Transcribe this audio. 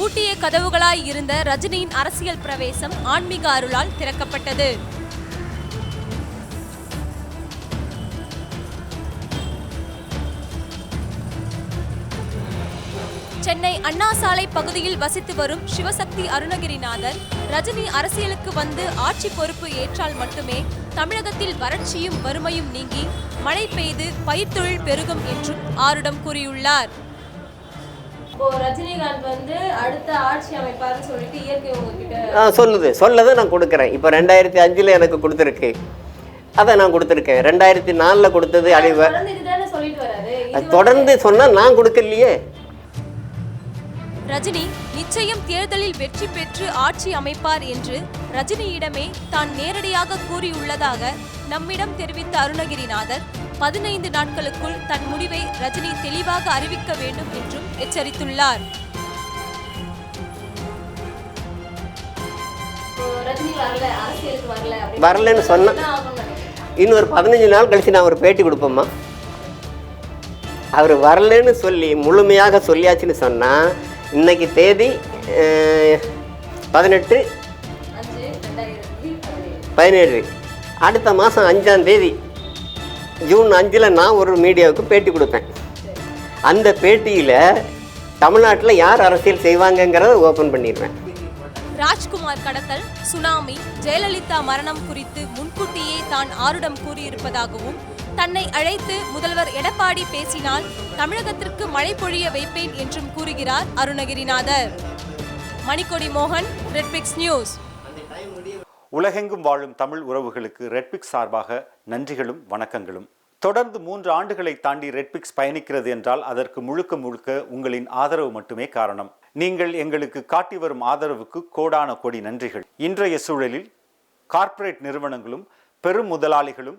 பூட்டிய கதவுகளாய் இருந்த ரஜினியின் அரசியல் பிரவேசம் ஆன்மீக அருளால் திறக்கப்பட்டது. சென்னை அண்ணா சாலை பகுதியில் வசித்து வரும் சிவசக்தி அருணகிரிநாதர் ரஜினி அரசியலுக்கு வந்து ஆட்சி பொறுப்பு ஏற்றால் மட்டுமே தமிழகத்தில் வறட்சியும் வறுமையும் நீங்கி மழை பெய்து பயிர்த்தொழில் பெருகும் என்றும் ஆருடம் கூறியுள்ளார். இப்போ ரஜினிகாந்த் வந்து அடுத்த ஆட்சி அமைப்பாருன்னு சொல்லிட்டு இயற்கை உங்ககிட்ட ஆ சொல்லுது. சொல்லதை நான் கொடுக்குறேன். இப்போ ரெண்டாயிரத்தி அஞ்சில் எனக்கு கொடுத்துருக்கு. அதை நான் கொடுத்துருக்கேன். ரெண்டாயிரத்தி நாலில் கொடுத்தது அழிவு தொடர்ந்து சொன்னால் நான் கொடுக்கலையே. ரஜினி நிச்சயம் தேர்தலில் வெற்றி பெற்று ஆட்சி அமைப்பார் என்று ரஜினியிடமே தான் நேரடியாக கூறியுள்ளதாக நம்மிடம் தெரிவித்த அருணகிரிநாதர் பதினைந்து நாட்களுக்குள் தன் முடிவை ரஜினி தெளிவாக அறிவிக்க வேண்டும் என்றும் எச்சரித்துள்ளார். வரலன்னு சொன்னா. இன்னொரு பதினஞ்சு நாள் கழிச்சு நான் ஒரு பேட்டி கொடுப்போம்மா. அவர் வரலன்னு சொல்லி முழுமையாக சொல்லியாச்சுன்னு சொன்னால் இன்னைக்கு தேதி பதினெட்டு பதினேழு. அடுத்த மாதம் அஞ்சாம் தேதி ஜூன் அஞ்சில் நான் ஒரு மீடியாவுக்கு பேட்டி கொடுப்பேன். அந்த பேட்டியில் தமிழ்நாட்டில் யார் அரசியல் செய்வாங்கங்கிறத ஓப்பன் பண்ணிடுவேன். ராஜ்குமார் கடத்தல் சுனாமி ஜெயலலிதா மரணம் குறித்து முன்கூட்டியே தான் ஆருடம் கூறியிருப்பதாகவும் தன்னை அழைத்து முதல்வர் எடப்பாடி பேசினால் தமிழகத்திற்கு மழை பொழிய வைப்பேன் என்றும் கூறுகிறார் அருணகிரிநாதர். மணிக்கொடி மோகன் ரெட்பிக்ஸ் நியூஸ் உலகெங்கும் வாழும் தமிழ் உறவுகளுக்கு ரெட்பிக்ஸ் சார்பாக நன்றிகளும் வணக்கங்களும். தொடர்ந்து மூன்று ஆண்டுகளை தாண்டி ரெட்பிக்ஸ் பயணிக்கிறது என்றால் அதற்கு முழுக்க முழுக்க உங்களின் ஆதரவு மட்டுமே காரணம். நீங்கள் எங்களுக்கு காட்டி வரும் ஆதரவுக்கு கோடான கோடி நன்றிகள். இன்றைய சூழலில் கார்ப்பரேட் நிறுவனங்களும் பெரும் முதலாளிகளும்